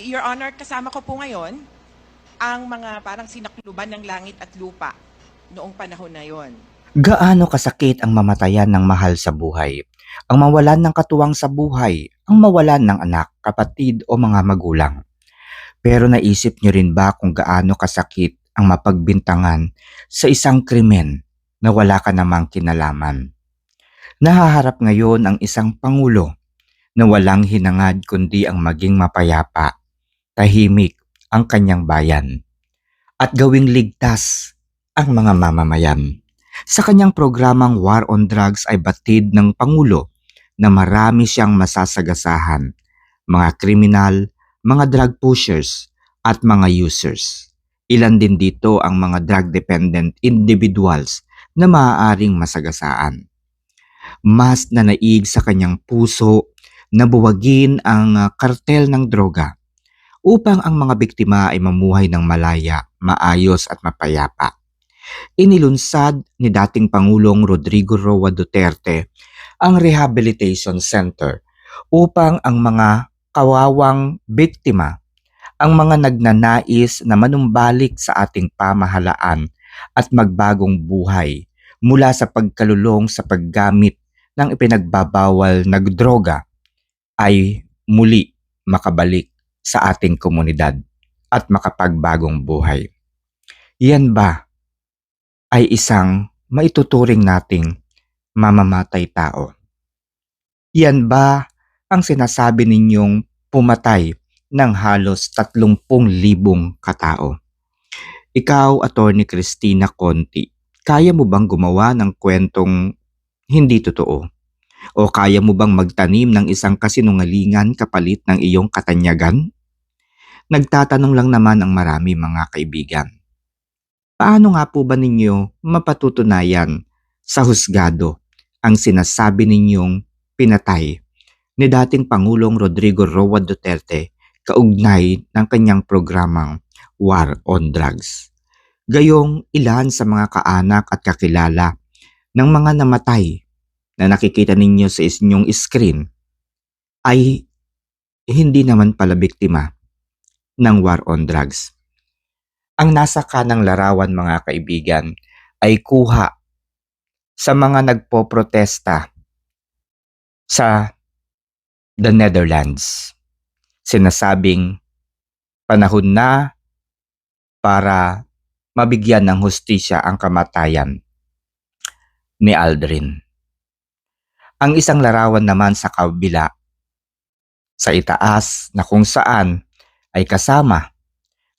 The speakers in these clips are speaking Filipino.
Your Honor, kasama ko po ngayon ang mga parang sinakluban ng langit at lupa noong panahon na yon. Gaano kasakit ang mamatayan ng mahal sa buhay? Ang mawalan ng katuwang sa buhay, ang mawalan ng anak, kapatid o mga magulang. Pero naisip niyo rin ba kung gaano kasakit ang mapagbintangan sa isang krimen na wala ka namang kinalaman? Nahaharap ngayon ang isang pangulo na walang hinangad kundi ang maging mapayapa, tahimik ang kanyang bayan, at gawing ligtas ang mga mamamayan. Sa kanyang programang War on Drugs ay batid ng Pangulo na marami siyang masasagasahan, mga kriminal, mga drug pushers, at mga users. Ilan din dito ang mga drug-dependent individuals na maaaring masagasaan. Mas nanaig sa kanyang puso na buwagin ang ah, kartel ng droga upang ang mga biktima ay mamuhay ng malaya, maayos at mapayapa. Inilunsad ni dating Pangulong Rodrigo Roa Duterte ang Rehabilitation Center upang ang mga kawawang biktima, ang mga nagnanais na manumbalik sa ating pamahalaan at magbagong buhay mula sa pagkalulong sa paggamit ng ipinagbabawal na droga ay muli makabalik sa ating komunidad at makapagbagong buhay. Yan ba ay isang maituturing nating mamamatay tao. Yan ba ang sinasabi ninyong pumatay ng halos 30,000 katao? Ikaw, Attorney Christina Conti, kaya mo bang gumawa ng kwentong hindi totoo? O kaya mo bang magtanim ng isang kasinungalingan kapalit ng iyong katanyagan? Nagtatanong lang naman ang marami mga kaibigan. Paano nga po ba ninyo mapatutunayan sa husgado ang sinasabi ninyong pinatay ni dating Pangulong Rodrigo Roa Duterte kaugnay ng kanyang programang War on Drugs? Gayong ilan sa mga kaanak at kakilala ng mga namatay na nakikita ninyo sa inyong screen ay hindi naman pala biktima ng war on drugs. Ang nasa kanang larawan mga kaibigan ay kuha sa mga nagpoprotesta sa the Netherlands. Sinasabing panahon na para mabigyan ng hustisya ang kamatayan ni Aldrin. Ang isang larawan naman sa kabila sa itaas na kung saan ay kasama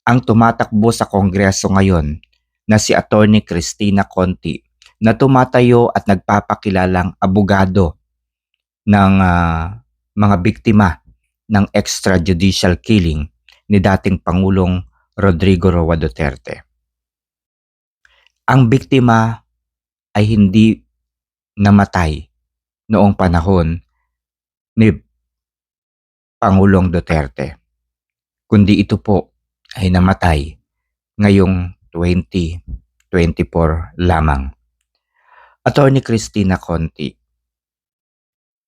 ang tumatakbo sa Kongreso ngayon na si Attorney Christina Conti na tumatayo at nagpapakilalang abogado ng ah, mga biktima ng extrajudicial killing ni dating Pangulong Rodrigo Roa Duterte. Ang biktima ay hindi namatay noong panahon ni Pangulong Duterte kundi ito po ay namatay ngayong 2024 lamang. Attorney Christina Conti,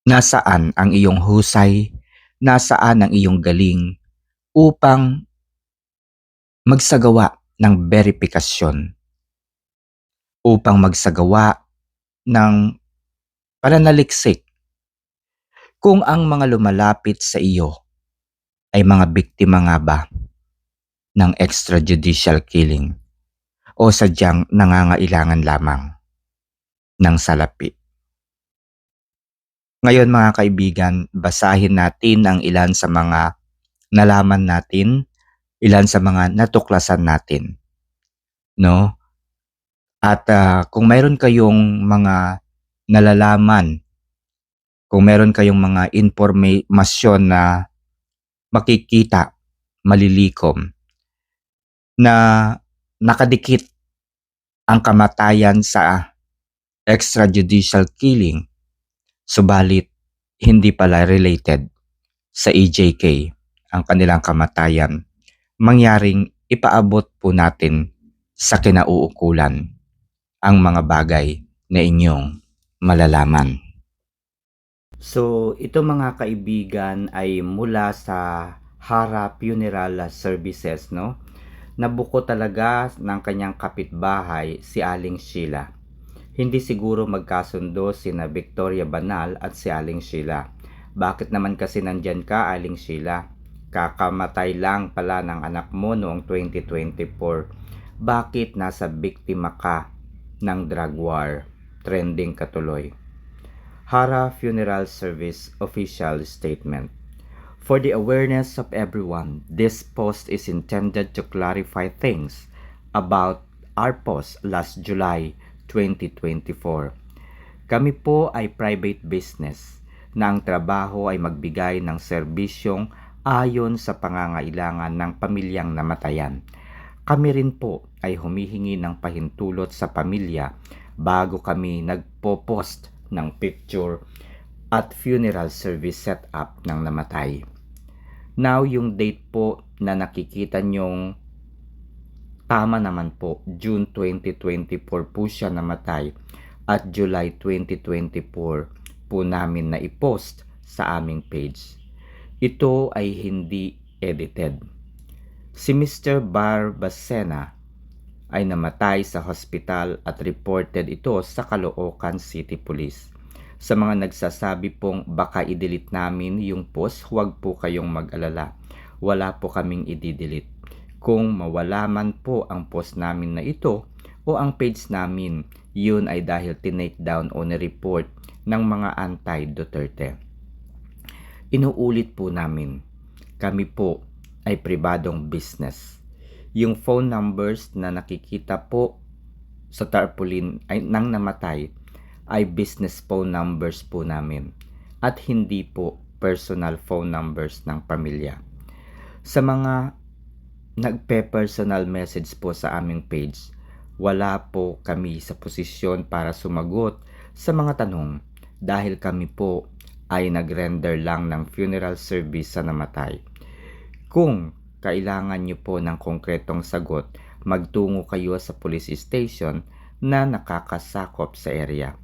nasaan ang iyong husay, nasaan ang iyong galing upang magsagawa ng verifikasyon, upang magsagawa ng pananaliksik kung ang mga lumalapit sa iyo ay mga biktima nga ba ng extrajudicial killing o sadyang nangangailangan lamang ng salapi. Ngayon mga kaibigan, basahin natin ang ilan sa mga nalaman natin, ilan sa mga natuklasan natin. No? At ah, kung mayroon kayong mga nalalaman, kung meron kayong mga informasyon na makikita, malilikom, na nakadikit ang kamatayan sa extrajudicial killing, subalit hindi pala related sa EJK ang kanilang kamatayan, mangyaring ipaabot po natin sa kinauukulan ang mga bagay na inyong malalaman. So, ito mga kaibigan ay mula sa Hara Funeral Services, no? Nabuko talaga ng kanyang kapitbahay si Aling Sheila. Hindi siguro magkasundo sina Victoria Banal at si Aling Sheila. Bakit naman kasi nandyan ka, Aling Sheila? Kakamatay lang pala ng anak mo noong 2024. Bakit nasa biktima ka ng drug war? Trending katuloy. Hara Funeral Service official statement. For the awareness of everyone, this post is intended to clarify things about our post last July 2024. Kami po ay private business na ang trabaho ay magbigay ng serbisyong ayon sa pangangailangan ng pamilyang namatayan. Kami rin po ay humihingi ng pahintulot sa pamilya bago kami nagpo-post ng picture at funeral service setup ng namatay. Now, yung date po na nakikita nyong tama naman po, June 2024 po siya namatay at July 2024 po namin na i-post sa aming page. Ito ay hindi edited. Si Mr. Barbacena ay namatay sa hospital at reported ito sa Caloocan City Police. Sa mga nagsasabi pong baka i-delete namin yung post, huwag po kayong mag-alala. Wala po kaming i-delete. Kung mawala man po ang post namin na ito o ang page namin, yun ay dahil tinake down o ni-report ng mga anti-Duterte. Inuulit po namin, kami po ay pribadong business. Yung phone numbers na nakikita po sa tarpaulin ay nang namatay ay business phone numbers po namin at hindi po personal phone numbers ng pamilya. Sa mga nagpe-personal message po sa aming page, wala po kami sa posisyon para sumagot sa mga tanong dahil kami po ay nag-render lang ng funeral service sa namatay. Kung kailangan nyo po ng konkretong sagot, magtungo kayo sa police station na nakakasakop sa area.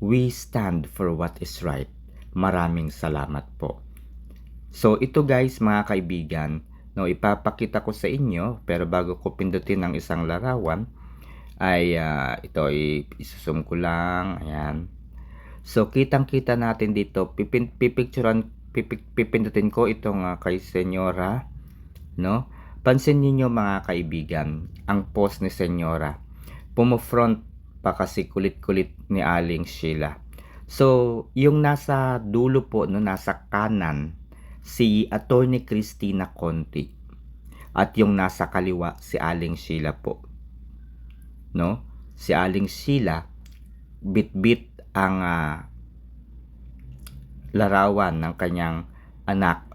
We stand for what is right. Maraming salamat po. So ito guys mga kaibigan, no ipapakita ko sa inyo pero bago ko pindutin ang isang larawan ay ah, ito isusum ko lang, ayan. So kitang-kita natin dito, pipin, pipicturean pipik, pipindutin ko itong ah, kay Senyora, no? Pansin niyo mga kaibigan, ang post ni Senyora. Pumufront pa kasi kulit-kulit ni Aling Sheila. So, yung nasa dulo po, no, nasa kanan, si Attorney Christina Conti. At yung nasa kaliwa, si Aling Sheila po. No? Si Aling Sheila, bit-bit ang ah, larawan ng kanyang anak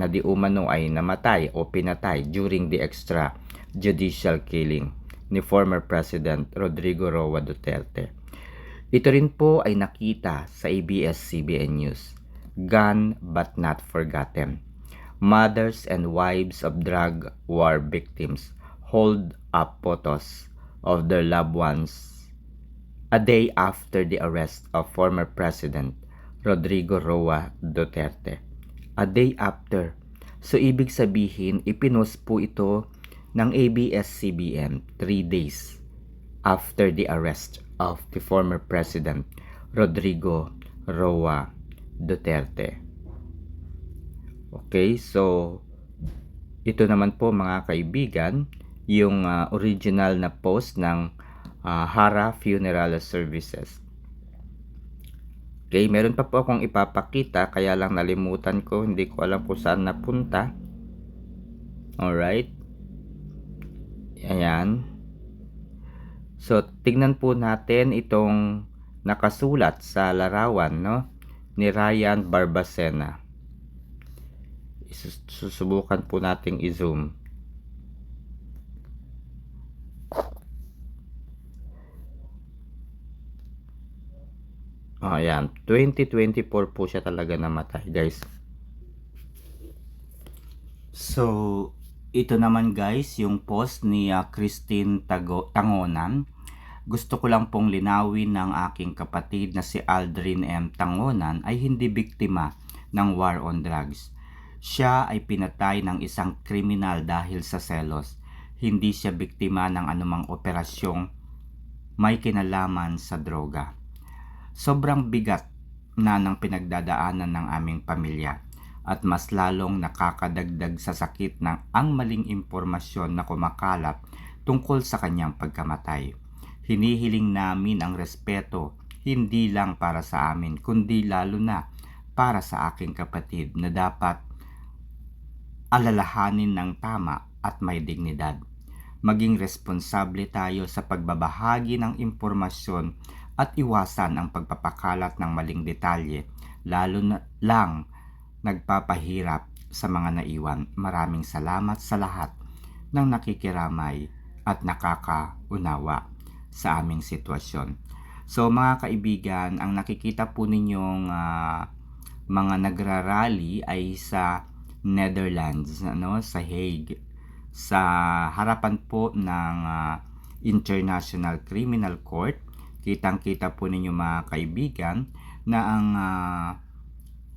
na di umano ay namatay o pinatay during the extrajudicial killing ni former President Rodrigo Roa Duterte. Ito rin po ay nakita sa ABS-CBN News. Gone but not forgotten. Mothers and wives of drug war victims hold up photos of their loved ones a day after the arrest of former President Rodrigo Roa Duterte. A day after. So ibig sabihin, ipinost po ito ng ABS-CBN 3 days after the arrest of the former President Rodrigo Roa Duterte. Okay, so ito naman po mga kaibigan, yung ah, original na post ng ah, Hara Funeral Services. Okay, meron pa po akong ipapakita kaya lang nalimutan ko, hindi ko alam kung saan napunta. Alright. Ayan. So, tignan po natin itong nakasulat sa larawan, no? Ni Ryan Barbacena. Susubukan po nating i-zoom. Oh, ayan. 2024 po siya talaga namatay, guys. So, ito naman guys, yung post ni ah, Christine Tago Tangonan. Gusto ko lang pong linawin ng aking kapatid na si Aldrin M. Tangonan ay hindi biktima ng war on drugs. Siya ay pinatay ng isang kriminal dahil sa selos. Hindi siya biktima ng anumang operasyong may kinalaman sa droga. Sobrang bigat na ng pinagdadaanan ng aming pamilya at mas lalong nakakadagdag sa sakit ng ang maling impormasyon na kumakalat tungkol sa kanyang pagkamatay. Hinihiling namin ang respeto hindi lang para sa amin kundi lalo na para sa aking kapatid na dapat alalahanin ng tama at may dignidad. Maging responsable tayo sa pagbabahagi ng impormasyon at iwasan ang pagpapakalat ng maling detalye lalo na lang nagpapahirap sa mga naiwan. Maraming salamat sa lahat ng nakikiramay at nakakaunawa sa aming sitwasyon. So mga kaibigan, ang nakikita po ninyong ah, mga nagrarally ay sa Netherlands, ano, sa Hague, sa harapan po ng ah, International Criminal Court. Kitang-kita po ninyo mga kaibigan na ang ah,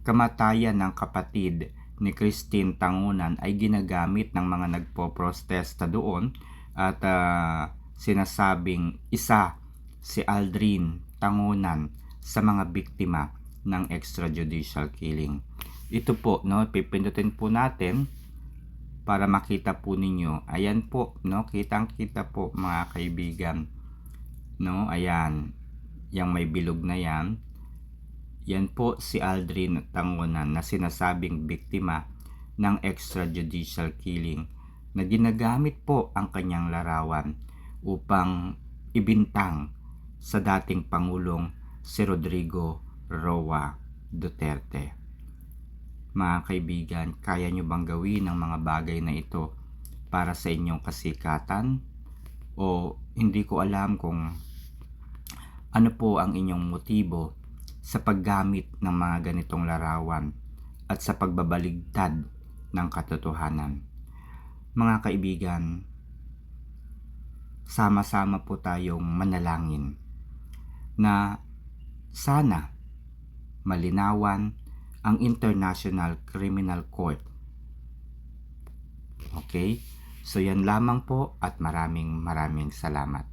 kamatayan ng kapatid ni Christine Tangunan ay ginagamit ng mga nagpo-protesta doon at ah, sinasabing isa si Aldrin Tangunan sa mga biktima ng extrajudicial killing. Ito po, no, pipindutin po natin para makita po ninyo. Ayan po, no, kitang-kita po mga kaibigan. No, ayan. Yang may bilog na yan. Yan po si Aldrin Tangunan na sinasabing biktima ng extrajudicial killing na ginagamit po ang kanyang larawan upang ibintang sa dating Pangulong si Rodrigo Roa Duterte. Mga kaibigan, kaya nyo bang gawin ang mga bagay na ito para sa inyong kasikatan? O hindi ko alam kung ano po ang inyong motibo sa paggamit ng mga ganitong larawan at sa pagbabaligtad ng katotohanan. Mga kaibigan, sama-sama po tayong manalangin na sana malinawan ang International Criminal Court. Okay? So yan lamang po at maraming maraming salamat.